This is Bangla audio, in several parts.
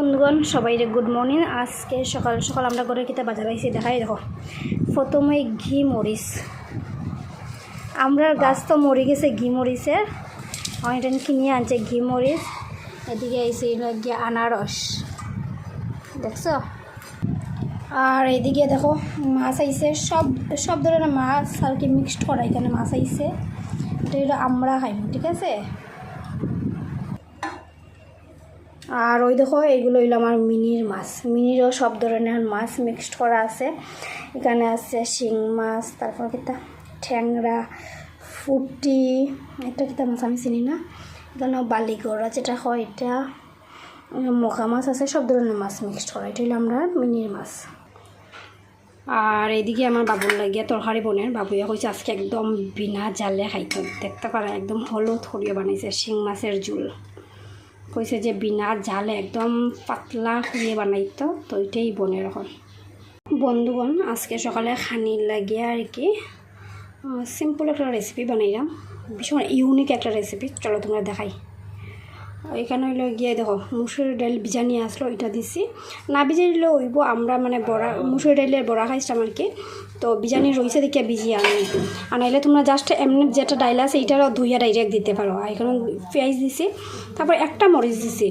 বন্ধুগণ সবাই রে গুড মর্নিং আজকে সকাল সকাল আমরা করে কিতা বাজার আইছি, দেখাই দেখো। প্রথমে ঘি মরিচ। আমরার গাছ তো মরে গেছে ঘি মরিচের অনেকটা কিনে আনছে, ঘি মরিচ। এদিকে আইসে গিয়ে আনারস। দেখছ? আর এদিকে দেখো, মাছ আইছে। সব সব ধরনের মাছ আর কি মিক্সড করা এখানে মাছ আইছে। এটা আমরা খাইব ঠিক আছে? আর ওই দেখো এগুলো হইল আমার মিনির মাছ। মিনিরও সব ধরনের মাছ মিক্সড করা আছে। এখানে আছে শিং মাছ, তারপর কিতা? ঠ্যাংরা, ফুটি, একটা কিতা মাছ আমি চিনি না। এখানে বালিগড়া যেটা হয় এটা। মখা মাছ আছে, সব ধরনের মাছ মিক্সড করা। এটা হইল আমরা মিনির মাছ। আর এইদিকে আমার বাবুর লাগিয়া তরকারি বনের বাবুয়া কইছে, আজকে একদম বিনা জালে খাইতে দেখতে পারে, একদম হলুদ সরিয়ে বানাইছে শিং মাছের জোল কইছে যে বিনা জালে একদম পাতলা হয়ে বানাইতো, তো ওইটাই বনে রকম বন্ধুগণ, আজকে সকালে খানি লাগিয়ে আর কি সিম্পল একটা রেসিপি বানাইলাম। ভীষণ ইউনিক একটা রেসিপি চলো তোমরা দেখাই। এখানে হইল গিয়ে দেখো, মুসুর ডাল নিয়ে আসলো এটা দিছি। না ভিজে দিলে হইব, আমরা মানে বড়া, মুসুর ডালের বড়া খাইছিলাম আর কি। তো বিজানি রয়েছে দেখে ভিজিয়ে আনি আনাইলে তোমরা জাস্ট এমনি যেটা ডাইল আছে এটারও ধুইয়া ডাইরেক্ট দিতে পারো। আর এখানে পেঁয়াজ দিছি, তারপর একটা মরিচ দিছি।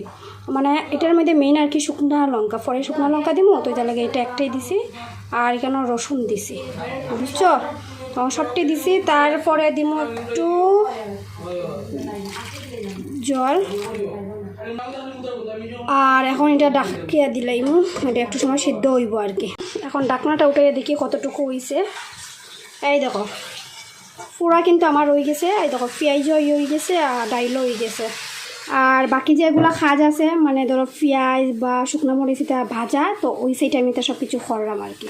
মানে এটার মধ্যে মেইন আর কি শুকনা লঙ্কা, পরে শুকনা লঙ্কা দিব তো এটা লাগে এটা একটাই দিছি। আর এখানে রসুন দিছি। বুঝছ? সবটি দিছি, তারপরে দিব একটু জল। আর এখন এটা ডাকিয়া দিলাইম, এটা একটু সময় সিদ্ধ হইব আর কি। এখন ডাকনাটা উঠে দেখি কতটুকু হইছে। এই দেখো, পুরা কিন্তু আমার হয়ে গেছে। এই দেখো, পেঁয়াজও হয়ে গেছে আর ডাইলও হয়ে গেছে। আর বাকি যেগুলো খাজ আছে মানে ধরো পেঁয়াজ বা শুকনো মরিচ এটা ভাজা, তো ওই সেই টাইমে সব কিছু করলাম আর কি।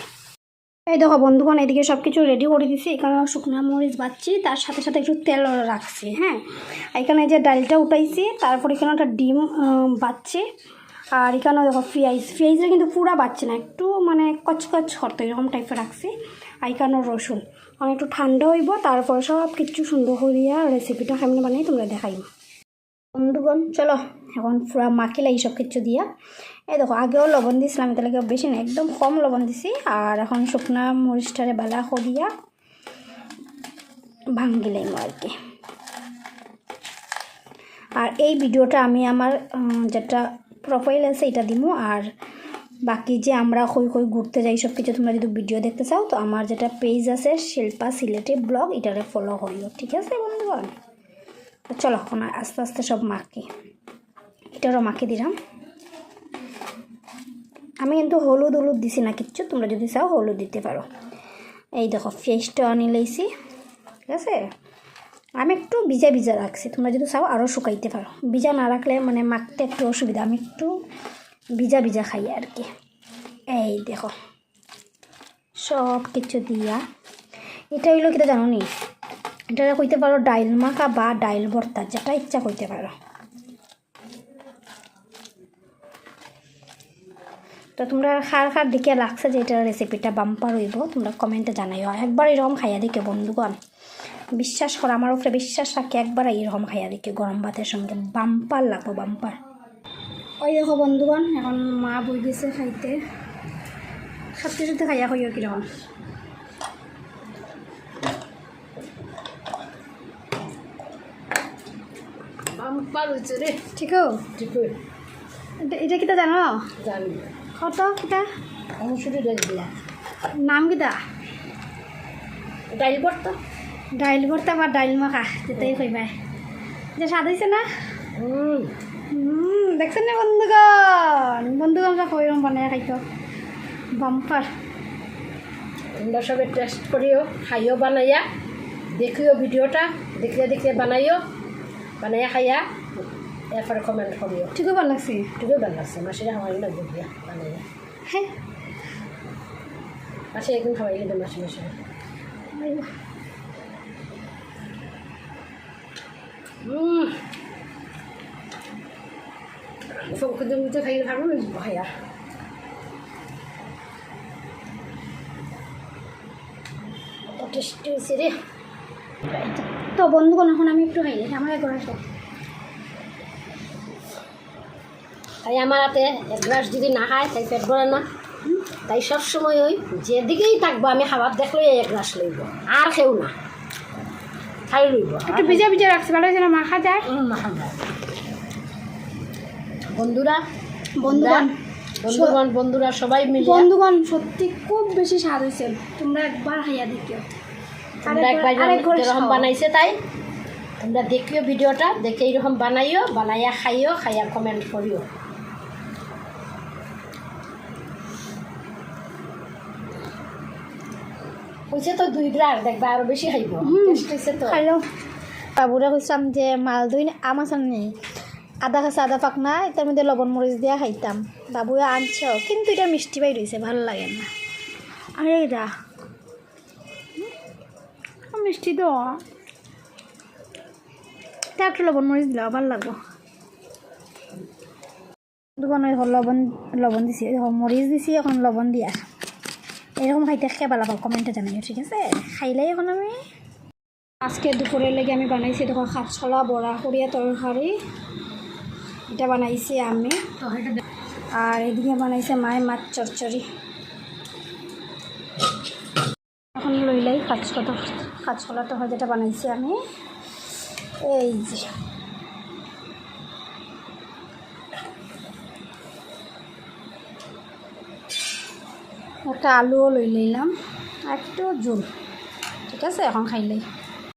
এই দেখো বন্ধুগণ, এদিকে সব কিছু রেডি করে দিছি। এখানে শুকনো মরিচ বাচ্ছি তার সাথে সাথে একটু তেল রাখছি হ্যাঁ? এখানে যে ডালটা উঠাইছি, তারপর এখানে একটা ডিম বাচ্ছি আর এখানে দেখো পেঁয়াজ পেঁয়াজটা কিন্তু পুরা বাচ্চে না, একটু মানে কচকচ করতো এরকম টাইপের রাখছি। আর এখানে রসুন মানে একটু ঠান্ডা হইব, তারপরে সব কিছু সুন্দর করিয়া রেসিপিটা কেমন বানাই তোমরা দেখাইম। বন্ধুগণ, চলো। এখন পুরা মাখিলাই সব কিছু দিয়া। এই দেখো, আগেও লবণ দিছিলাম এটাকে বেশি না একদম কম লবণ দিছি। আর এখন শুকনা মরিচটারে বালা করিয়া ভাঙ্গিলাইম আর কি। আর এই ভিডিওটা আমি আমার যেটা প্রোফাইল আছে, এটা দিমু। আর বাকি যে আমরা কই কই ঘুরতে যাই সব কিছু, তোমরা যদি ভিডিও দেখতে চাও, তো আমার যেটা পেজ আছে, শিল্পা সিলেটি ব্লগ এটারে ফলো করিও, ঠিক আছে বন্ধুগণ? চলো, এখন আস্তে আস্তে সব মাখি। এটারও মাখি দিলাম। আমি কিন্তু হলুদ হলুদ দিছি না কিচ্ছু, তোমরা যদি চাও হলুদ দিতে পারো। এই দেখো ফেসটা আনি লাইছি ঠিক আছে? আমি একটু ভিজা ভিজা রাখছি, তোমরা যদি চাও আরও শুকাইতে পারো। ভিজা না রাখলে মানে মাখতে একটু অসুবিধা, আমি একটু ভিজা ভিজা খাই আর কি। এই দেখো সব কিছু দিয়া। এটা হইল কিটা জানো নি? এটা কইতে পারো ডাইল মাখা বা ডাইল ভর্তা, যেটা ইচ্ছা কইতে পারো। তো তোমরা খার খার দিকে লাগছে যে এটার রেসিপিটা বাম্পার হইব। তোমরা কমেন্টে জানাইও। একবার এরকম খাইয়া দিকে বন্ধুগণ। বিশ্বাস করো আমার উপরে বিশ্বাস রাখি একবার এরকম খাইয়া দিকে গরম ভাতের সঙ্গে। বাম্পার লাগবো বাম্পার ওই দেখো বন্ধুগণ এখন মা বই গেছে খাইতে। সাথে সাথে খাইয়া হইও কীরকম। বাম্পার হয়েছে রে। ঠিক? এটা এটা কিতা জানো? জানি। কত? কিতা শুধু ডাল দিয়া নাম কিতা ডাইল ভর্তা। ডাইল ভর্তা বা ডাইল মাখা যেটাই কইবাই। যে স্বাদ হয়েছে না? দেখছেন না বন্ধুগণ? বন্ধুগণ সব কইরম বানাই খাইতো? বাম্পার। তোমরা সবে টেস্ট করিও খাইও বানাইয়া দেখিও ভিডিওটা দেখিয়ে দেখিয়ে বানাইও বানাইয়া খাইয়া এরপরে কমেন্ট করিও। ঠিকই ভালো লাগছে ঠিকই ভালো লাগছে মাসিরা খাওয়াই লাগবে দিয়া বানাইয়া হ্যাঁ। মাসে একদিন খাওয়াই গেলে মাসে মাসে। টেস্টি হয়েছে রে। তো বন্ধুগণ এখন আমি একটু খাই আমার একবার আসো। তাই আমার হাতে এক গ্লাস যদি না খায় তাই পেট ভরে না। তাই সবসময় ওই যেদিকেই থাকব আমি খাবার দেখলে এক গ্লাস লইব। আর কেউ না। খাই লইব। একটু ভিজা ভিজা রাখছে ভালো হয়েছে না? মাখা যায়। উম, না খাবে। বন্ধুরা বন্ধুগণ বন্ধুরা সবাই মিলে বন্ধুগণ সত্যি খুব বেশি স্বাদ হয়েছে। তোমরা একবার খাইয়া দেখিও। যেরকম বানাইছে তাই। তোমরা দেখিও ভিডিওটা দেখে এইরকম বানাইও বানাইয়া খাইও খাইয়া কমেন্ট করিও। হয়েছে তো দুই গ্লাস দেখবা আরও বেশি খাইব। তো। খাইলো। বাবুরা যে মাল দই আম আসান নেই? আদা খাসা আদা পাক না এটার মধ্যে লবণ মরিচ দিয়া খাইতাম। বাবুয়ে আনছ কিন্তু এটা মিষ্টি পাই রয়েছে ভালো লাগে না। আর হুম, মিষ্টি তো। তা একটু লবণ মরিচ দিলে ভালো লাগবো। দোকানে লবণ লবণ দিছি মরিচ দিছি এখন লবণ দিয়া। এরকম খাইতে খেয়ে ভালো কমেন্টে জানাইও ঠিক আছে? খাইলে এখন আমি? আজকে দুপুরের লেগে আমি বানাইছি, দেখো কাঁচকলা বড়া করিয়া তরকারি এটা বানাইছি আমি। আর এদিকে বানাইছে মায়ের মাছ চচ্চড়ি। এখন লইলাই কাঁচকলা কাঁচকলা তো যেটা বানাইছি আমি। এই যে। একটা আলুও লই নিলাম একটু জোল। ঠিক আছে? এখন খাইলেই